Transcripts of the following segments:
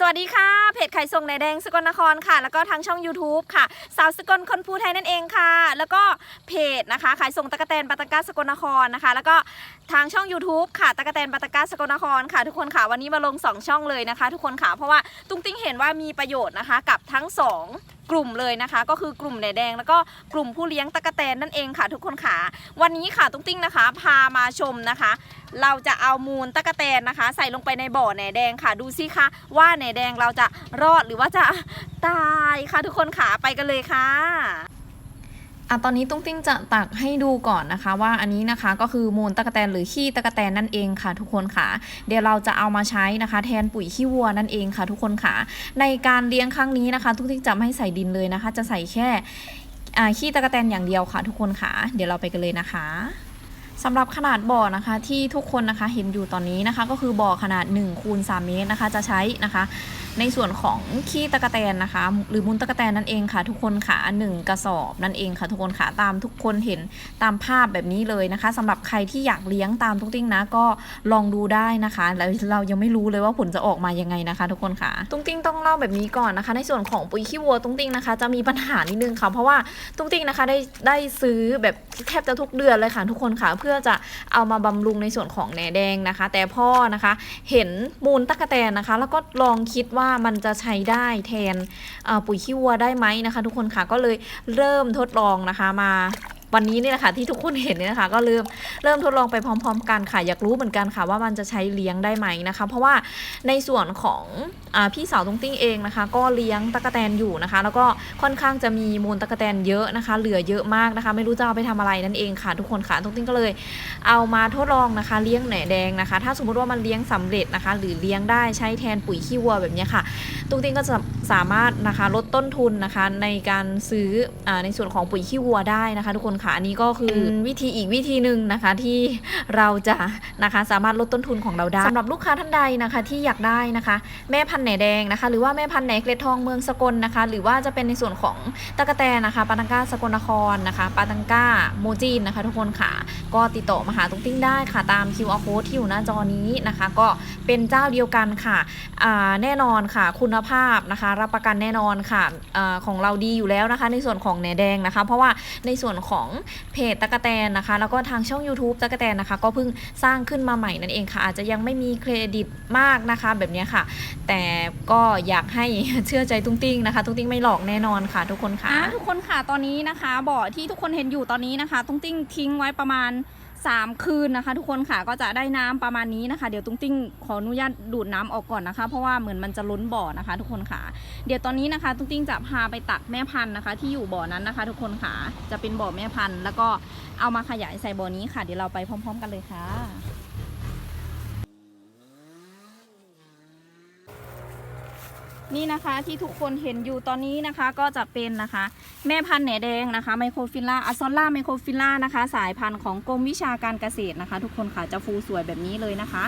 สวัสดีค่ะเพจไข่ส่งในแดงสกลนครค่ะ แล้วก็ทางช่อง YouTube ค่ะ สาวสกลคนภูไทยนั่นเองค่ะ แล้วก็เพจนะคะขายส่งตะกะแตนปาตะกาสกลนครนะคะ แล้วก็ทางช่อง YouTube ค่ะตะกะแตนปาตะกาสกลนครค่ะ ทุกคนค่ะวันนี้มาลง 2 ช่องเลยนะคะ ทุกคนค่ะเพราะว่าตุ้งติ้งเห็นว่ามีประโยชน์นะคะกับทั้ง 2 กลุ่มเลยนะคะ ก็คือกลุ่มแหนแดง แล้วก็กลุ่มผู้เลี้ยงตะกะแตนนั่นเองค่ะทุกคนค่ะ วันนี้ค่ะตุ้งติ้งนะคะ พามาชมนะคะ เราจะเอามูลตะกะแตนนะคะ ใส่ลงไปในบ่อแหนแดงค่ะ ดูสิคะว่าแหนแดงเราจะรอดหรือว่าจะตายค่ะทุกคนค่ะไปกันเลยค่ะ อะตอนนี้ตุ้งติ้งจะตักให้ดูก่อนนะคะ ว่าอันนี้นะคะก็คือมูลตะกะแตนหรือขี้ตะกะแตนนั่นเองค่ะ ทุกคนค่ะ เดี๋ยวเราจะเอามาใช้นะคะ แทนปุ๋ยขี้วัวนั่นเองค่ะ ทุกคนค่ะ ในการเลี้ยงครั้งนี้นะคะ ตุ้งติ้งจะไม่ให้ใส่ดินเลยนะคะ จะใส่แค่อ่าขี้ตะกะแตนอย่างเดียวค่ะ ทุกคนค่ะ เดี๋ยวเราไปกันเลยนะคะ สำหรับขนาดบ่อนะคะที่ทุกคนนะคะเห็นอยู่ตอนนี้นะคะ ก็คือบ่อขนาด1คูณ3เมตรนะคะ จะใช้นะคะ ในส่วนของขี้ตะกะแตนนะคะ หรือมูลตะกะแตนนั่นเองค่ะ ทุกคนค่ะหนึ่งกระสอบนั่นเองค่ะ ทุกคนค่ะตามทุกคนเห็นตามภาพแบบนี้เลยนะคะสำหรับใครที่อยากเลี้ยงตามทุกติ้งนะก็ลองดูได้นะคะแล้วเรายังไม่รู้เลยว่าผลจะออกมายังไงนะคะ ทุกคนค่ะตุ้งติ้งต้องเล่าแบบนี้ก่อนนะคะ ในส่วนของปุ๋ยขี้วัวตุ้งติ้งนะคะ จะมีปัญหานิดนึงค่ะเพราะว่าตุ้งติ้งนะคะได้ได้ซื้อแบบแทบจะทุกเดือนเลยค่ะทุกคนค่ะเพื่อจะเอามาบำรุงในส่วนของแหนแดงนะคะ แต่พ่อนะคะเห็นมูลตะกะแตนนะคะ แล้วก็ลองคิดว่ามันจะใช้ได้แทนปุ๋ยขี้วัวได้ไหมนะคะ ทุกคนค่ะก็เลยเริ่มทดลองนะคะมา วันนี้นี่แหละค่ะที่ทุกคนเห็นเนี่ยนะคะก็เริ่มเริ่มทดลองไปพร้อม ๆ กันค่ะ อยากรู้เหมือนกันค่ะ ว่ามันจะใช้เลี้ยงได้ไหมนะคะ เพราะว่าในส่วนของอพี่สาวตรงติ้งเองนะคะ ก็เลี้ยงตะกะแตนอยู่นะคะ แล้วก็ค่อนข้างจะมีมูลตะกะแตนเยอะนะคะ เหลือเยอะมากนะคะ ไม่รู้จะเอาไปทำอะไรนั่นเองค่ะ ทุกคนค่ะตรงติ้งก็เลย เอามาทดลองนะคะ เลี้ยงแหนแดงนะคะ ถ้าสมมติว่ามันเลี้ยงสำเร็จนะคะ หรือเลี้ยงได้ใช้แทนปุ๋ยขี้วัวแบบนี้ค่ะ ตุ้งติ้งก็จะสามารถนะคะลดต้นทุนนะคะในการซื้ออาในส่วนของปุ๋ยขี้วัวได้นะคะ ทุกคนค่ะอันนี้ก็คืออวิธีอีกวิธีหนึ่งนะคะที่เราจะนะคะสามารถลดต้นทุนของเราได้สำหรับลูกค้าท่านใดนะคะที่อยากได้นะคะ แม่พันธุ์แหนแดงนะคะ หรือว่าแม่พันธุ์แหนเกล็ดทองเมืองสกลนะคะ หรือว่าจะเป็นในส่วนของตะกะแตนนะคะปาตังก้าสกลนครนะคะปาตังก้าโมจีนนะคะ ทุกคนค่ะ ก็ติดต่อมาหาตุ้งติ้งได้ค่ะตาม QR code ที่อยู่หน้าจอนี้นะคะ ก็เป็นเจ้าเดียวกันค่ะอ่าแน่นอนค่ะคุณภาพนะคะ รับประกันแน่นอนค่ะอของเราดีอยู่แล้วนะคะ ในส่วนของแหนแดงนะคะ เพราะว่าในส่วนของเพจตะกะแตนนะคะ แล้วก็ทางช่อง YouTube ตะกะแตนนะคะ ก็เพิ่งสร้างขึ้นมาใหม่นั่นเองค่ะ อาจจะยังไม่มีเครดิตมากนะคะ แบบนี้ค่ะ แต่ก็อยากให้เชื่อใจตุ้งติ้งนะคะ ตุ้งติ้งไม่หลอกแน่นอนค่ะ ทุกคนค่ะทุกคนค่ะตอนนี้นะคะบ่อที่ทุกคนเห็นอยู่ตอนนี้นะคะ ตุ้งติ้งทิ้งไว้ประมาณ 3 คืนนะคะ ทุกคนค่ะก็จะได้น้ำประมาณนี้นะคะ เดี๋ยวตุ้งติ้งขออนุญาตดูดน้ำออกก่อนนะคะ เพราะว่าเหมือนมันจะล้นบ่อนะคะ ทุกคนค่ะ เดี๋ยวตอนนี้นะคะ ตุ้งติ้งจะพาไปตักแม่พันธุ์นะคะ ที่อยู่บ่อนั้นนะคะ ทุกคนค่ะจะเป็นบ่อแม่พันธุ์ แล้วก็เอามาขยายใส่บ่อนี้ค่ะ เดี๋ยวเราไปพร้อม ๆ กันเลยค่ะ นี่นะคะที่ทุกคนเห็นอยู่ตอนนี้นะคะก็จะเป็นนะคะ แม่พันธุ์แหนแดงนะคะไมโครฟิลล่าอัซอล่าไมโครฟิลล่านะคะ สายพันธุ์ของกรมวิชาการเกษตรนะคะ ทุกคนค่ะจะฟูสวยแบบนี้เลยนะคะ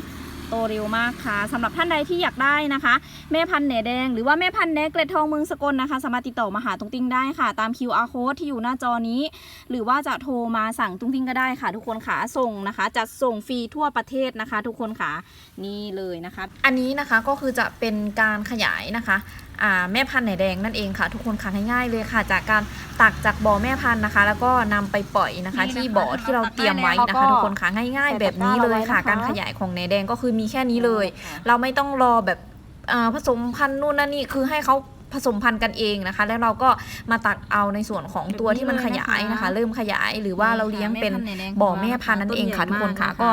โตเร็วมากค่ะสำหรับท่านใดที่อยากได้นะคะ แม่พันธุ์แหนแดง หรือว่าแม่พันธุ์แหนเกล็ดทองเมืองสกลนะคะ สามารถติดต่อมาหาตุ้งติ้งได้ค่ะ ตาม QR code ที่อยู่หน้าจอนี้ หรือว่าจะโทรมาสั่งตุ้งติ้งก็ได้ค่ะ ทุกคนค่ะส่งนะคะ จัดส่งฟรีทั่วประเทศนะคะ ทุกคนค่ะนี่เลยนะคะ อันนี้นะคะก็คือจะเป็นการขยายนะคะอ่าแม่พันธุ์ไหนแดงนั่นเองค่ะ ทุกคนค่ะง่ายๆเลยค่ะ จากการตักจากบ่อแม่พันธุ์นะคะ แล้วก็นำไปปล่อยนะคะนี่นะคะ ที่บ่อที่เราเตรียมไว้นะแล้วก็คะ ทุกคนค่ะง่าย ๆ แบบนี้เลยค่ะใส่ตะกร้าการไว้นะคะขยายของแหนแดงก็คือมีแค่นี้เลย เราไม่ต้องรอแบบอ่าผสมพันธุ์นู่นนั่นนี่คือให้เขาผสมพันธุ์กันเองนะคะ แล้วเราก็มาตักเอาในส่วนของตัวที่มันขยายนะคะ เริ่มขยายหรือว่าเราเลี้ยงเป็นบ่อแม่พันธุ์นั่นเองค่ะทุกคนค่ะ ก็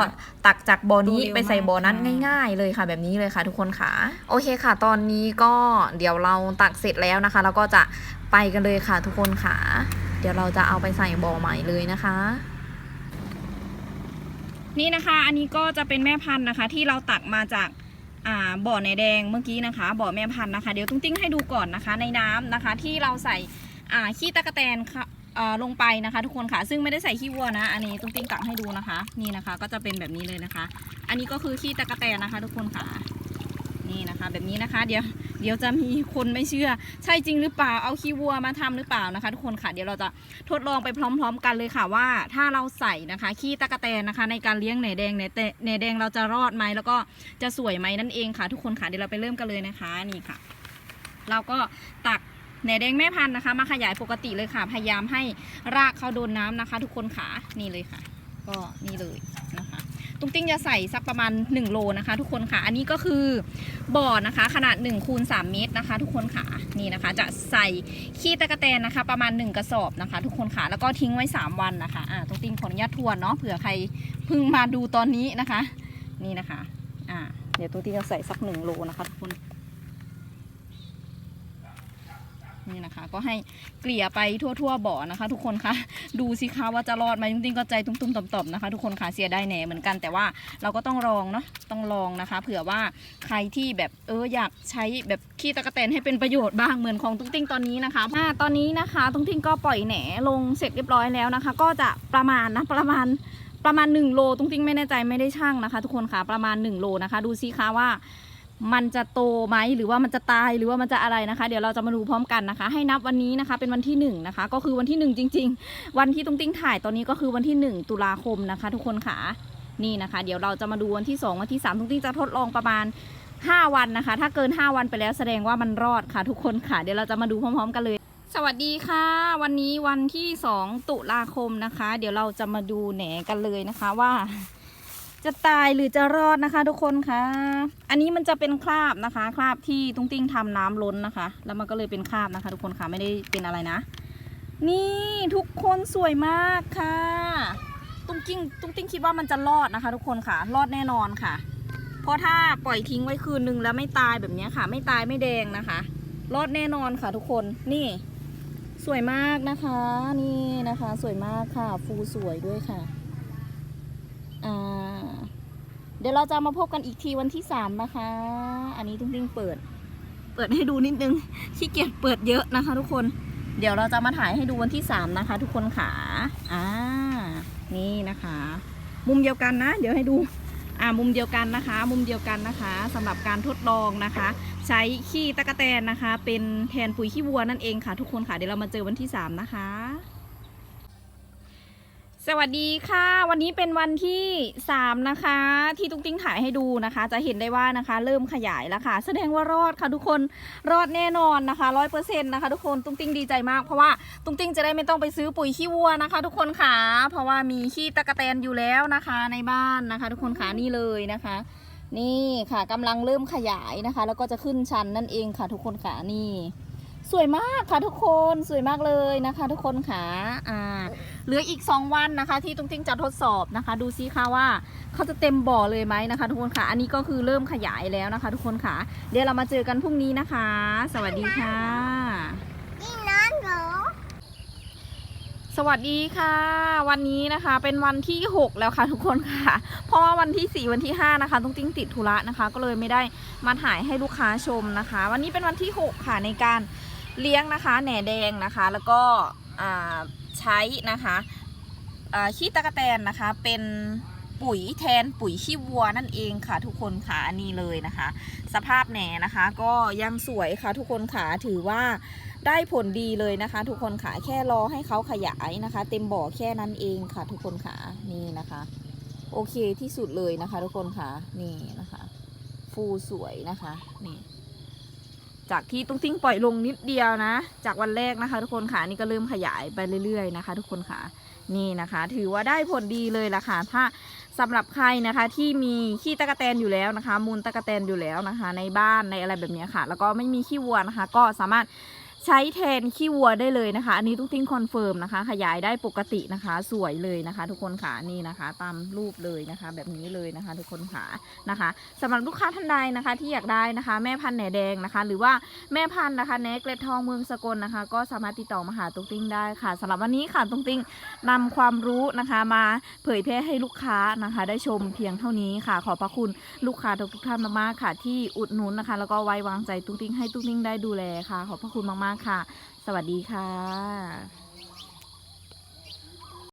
ตักจากบ่อนี้ไปใส่บ่อนั้นง่าย ๆ เลยค่ะ แบบนี้เลยค่ะ ทุกคนค่ะ โอเคค่ะ ตอนนี้ก็เดี๋ยวเราตักเสร็จแล้วนะคะ แล้วก็จะไปกันเลยค่ะ ทุกคนค่ะ เดี๋ยวเราจะเอาไปใส่บ่อใหม่เลยนะคะ นี่นะคะ อันนี้ก็จะเป็นแม่พันธุ์นะคะ ที่เราตักมาจากาบ่อในแดงเมื่อกี้นะคะ บ่อแม่พันธุ์นะคะ เดี๋ยวตุ้งติ้งให้ดูก่อนนะคะ ในน้ำนะคะ ที่เราใส่ขี้ตะกะแตนลงไปนะคะ ทุกคนค่ะ ซึ่งไม่ได้ใส่ขี้วัวนะ อันนี้ตุ้งติ้งตักให้ดูนะคะ นี่นะคะ ก็จะเป็นแบบนี้เลยนะคะ อันนี้ก็คือขี้ตะกะแตนนะคะ ทุกคนค่ะ นี่นะคะแบบนี้นะคะเดี๋ยวเดี๋ยวจะมีคนไม่เชื่อ ใช่จริงหรือเปล่าเอาขี้วัวมาทำหรือเปล่านะคะ ทุกคนค่ะเดี๋ยวเราจะทดลองไปพร้อม ๆ กันเลยค่ะว่า ถ้าเราใส่นะคะขี้ตะกะแตนนะคะ ในการเลี้ยงแหนแดงแหนแตแหนแดงเราจะรอดไหมแล้วก็จะสวยไหมนั่นเองค่ะ ทุกคนค่ะเดี๋ยวเราไปเริ่มกันเลยนะคะนี่ค่ะ เราก็ตักแหนแดงแม่พันธุ์นะคะ มาขยายปกติเลยค่ะ พยายามให้รากเขาโดนน้ำนะคะ ทุกคนค่ะนี่เลยค่ะ ก็นี่เลยนะคะ ตุ้งติ้งจะใส่สักประมาณ 1 โลนะคะ ทุกคนค่ะ อันนี้ก็คือบ่อนะคะ ขนาด1คูณ3เมตรนะคะ ทุกคนค่ะนี่นะคะ จะใส่ขี้ตะกะแตนนะคะ ประมาณ 1 กระสอบนะคะ ทุกคนค่ะแล้วก็ทิ้งไว้ 3 วันนะคะอ่าตุ้งติ้งขออนุญาตทวนเนาะเผื่อใครเพิ่งมาดูตอนนี้นะคะ นี่นะคะอ่าเดี๋ยวตุ้งติ้งจะใส่สัก1โลนะคะทุกคน นี่นะคะ ก็ให้เกลี่ยไปทั่วๆบ่อนะคะ ทุกคนคะดูสิคะว่าจะรอดไหมจริงๆก็ใจตุ้มๆต่อมๆนะคะ ทุกคนค่ะเสียได้แหน่เหมือนกันแต่ว่าเราก็ต้องลองเนาะต้องลองนะคะ เผื่อว่าใครที่แบบเอออยากใช้แบบขี้ตะกะแตนให้เป็นประโยชน์บ้างเหมือนของตุ้งติ้งตอนนี้นะคะอ่าตอนนี้นะคะตุ้งติ้งก็ปล่อยแหนลงเสร็จเรียบร้อยแล้วนะคะ ก็จะประมาณนะประมาณประมาณ 1 โลตุ้งติ้งไม่แน่ใจไม่ได้ช่างนะคะ ทุกคนค่ะประมาณ 1 โลนะคะ ดูสิคะว่า มันจะโตไหมหรือว่ามันจะตายหรือว่ามันจะอะไรนะคะ เดี๋ยวเราจะมาดูพร้อมกันนะคะ ให้นับวันนี้นะคะ เป็นวันที่หนึ่งนะคะ ก็คือวันที่หนึ่งจริง ๆ วันที่ตุ้งติ้งถ่ายตอนนี้ก็คือวันที่หนึ่งตุลาคมนะคะ ทุกคนค่ะนี่นะคะ เดี๋ยวเราจะมาดูวันที่สองวันที่สามตุ้งติ้งจะทดลองประมาณ 5 วันนะคะ ถ้าเกิน 5 วันไปแล้วแสดงว่ามันรอดค่ะ ทุกคนค่ะ เดี๋ยวเราจะมาดูพร้อม ๆ กันเลย สวัสดีค่ะ วันนี้วันที่ 2 ตุลาคมนะคะ เดี๋ยวเราจะมาดูแหนกันเลยนะคะว่า จะตายหรือจะรอดนะคะ ทุกคนคะ อันนี้มันจะเป็นคราบนะคะ คราบที่ตุ้งติ้งทำน้ำล้นนะคะ แล้วมันก็เลยเป็นคราบนะคะ ทุกคนค่ะไม่ได้เป็นอะไรนะ นี่ทุกคนสวยมากค่ะ ตุ้งติ้งตุ้งติ้งคิดว่ามันจะรอดนะคะ ทุกคนค่ะ รอดแน่นอนค่ะ เพราะถ้าปล่อยทิ้งไว้คืนนึงแล้วไม่ตายแบบนี้ค่ะ ไม่ตายไม่แดงนะคะ รอดแน่นอนค่ะ ทุกคนนี่สวยมากนะคะ นี่นะคะ สวยมากค่ะ ฟูสวยด้วยค่ะ อ่า เดี๋ยวเราจะมาพบกันอีกทีวันที่สามนะคะ อันนี้ตุ้งติ้งเปิด เปิดให้ดูนิดนึงขี้เกียจเปิดเยอะนะคะ ทุกคน เดี๋ยวเราจะมาถ่ายให้ดูวันที่สามนะคะ ทุกคนค่ะอ่านี่นะคะ มุมเดียวกันนะ เดี๋ยวให้ดูอ่ามุมเดียวกันนะคะ มุมเดียวกันนะคะสำหรับการทดลองนะคะ ใช้ขี้ตะกะแตนนะคะ เป็นแทนปุ๋ยขี้วัวนั่นเองค่ะ ทุกคนค่ะเดี๋ยวเรามาเจอวันที่สามนะคะ สวัสดีค่ะ วันนี้เป็นวันที่ 3 นะคะ ที่ตุ้งติ้งถ่ายให้ดูนะคะ จะเห็นได้ว่านะคะ เริ่มขยายแล้วค่ะ แสดงว่ารอดค่ะทุกคนรอดแน่นอนนะคะร้อยเปอร์เซ็นต์นะคะ ทุกคนตุ้งติ้งดีใจมากเพราะว่าตุ้งติ้งจะได้ไม่ต้องไปซื้อปุ๋ยขี้วัวนะคะ ทุกคนค่ะเพราะว่ามีขี้ตะกะแตนอยู่แล้วนะคะในบ้านนะคะ ทุกคนค่ะนี่เลยนะคะ นี่ค่ะกำลังเริ่มขยายนะคะ แล้วก็จะขึ้นชันนั่นเองค่ะ ทุกคนค่ะนี่ สวยมากค่ะทุกคนสวยมากเลยนะคะ ทุกคนค่ะอ่าเหลืออีก 2 วันนะคะ ที่ตุ้งติ้งจะทดสอบนะคะ ดูซิค่ะว่าเขาจะเต็มบ่อเลยไหมนะคะ ทุกคนค่ะ อันนี้ก็คือเริ่มขยายแล้วนะคะ ทุกคนค่ะ เดี๋ยวเรามาเจอกันพรุ่งนี้นะคะ สวัสดีค่ะ นี่น้องเหรอสวัสดีค่ะ วันนี้นะคะเป็นวันที่ 6 แล้วค่ะทุกคนค่ะ เพราะว่าวันที่ 4 วันที่ 5 นะคะตุ้งติ้งติดธุระนะคะ ก็เลยไม่ได้มาถ่ายให้ลูกค้าชมนะคะ วันนี้เป็นวันที่ 6 ค่ะในการ เลี้ยงนะคะ แหน่แดงนะคะ แล้วก็ใช้นะคะขี้ตะกะแตนนะคะ เป็นปุ๋ยแทนปุ๋ยขี้วัวนั่นเองค่ะ ทุกคนค่ะอันนี้เลยนะคะ สภาพแหน่นะคะ ก็ยังสวยค่ะ ทุกคนค่ะถือว่าได้ผลดีเลยนะคะ ทุกคนค่ะแค่รอให้เขาขยายนะคะ เต็มบ่อแค่นั้นเองค่ะ ทุกคนค่ะนี่นะคะ โอเคที่สุดเลยนะคะ ทุกคนค่ะนี่นะคะ ฟูสวยนะคะนี่ จากที่ตุ้งติ้งปล่อยลงนิดเดียวนะ จากวันแรกนะคะ ทุกคนค่ะนี่ก็เริ่มขยายไปเรื่อยๆนะคะ ทุกคนค่ะนี่นะคะ ถือว่าได้ผลดีเลยล่ะค่ะถ้าสำหรับใครนะคะที่มีขี้ตะกะแตนอยู่แล้วนะคะ มูลตะกะแตนอยู่แล้วนะคะ ในบ้านในอะไรแบบนี้ค่ะ แล้วก็ไม่มีขี้วัวนะคะ ก็สามารถ ใช้แทนขี้วัวได้เลยนะคะ อันนี้ทุกทิ้งคอนเฟิร์มนะคะ ขยายได้ปกตินะคะ สวยเลยนะคะ ทุกคนค่ะนี่นะคะ ตามรูปเลยนะคะ แบบนี้เลยนะคะ ทุกคนค่ะนะคะสำหรับลูกค้าท่านใดนะคะ ที่อยากได้นะคะ แม่พันธุ์แหนแดงนะคะ หรือว่าแม่พันธุ์นะคะแหนเกล็ดทองเมืองสกลนะคะ ก็สามารถติดต่อมาหาตุ๊กติ้งได้ค่ะสำหรับวันนี้ค่ะตุ๊กติ้งนำความรู้นะคะ มาเผยแพร่ให้ลูกค้านะคะ ได้ชมเพียงเท่านี้ค่ะ ขอบพระคุณลูกค้าทุกท่านมากๆค่ะ ที่อุดหนุนนะคะ แล้วก็ไว้วางใจตุ๊กติ้งให้ตุ๊กติ้งได้ดูแลค่ะ ขอบพระคุณมากๆค่ะ สวัสดีค่ะ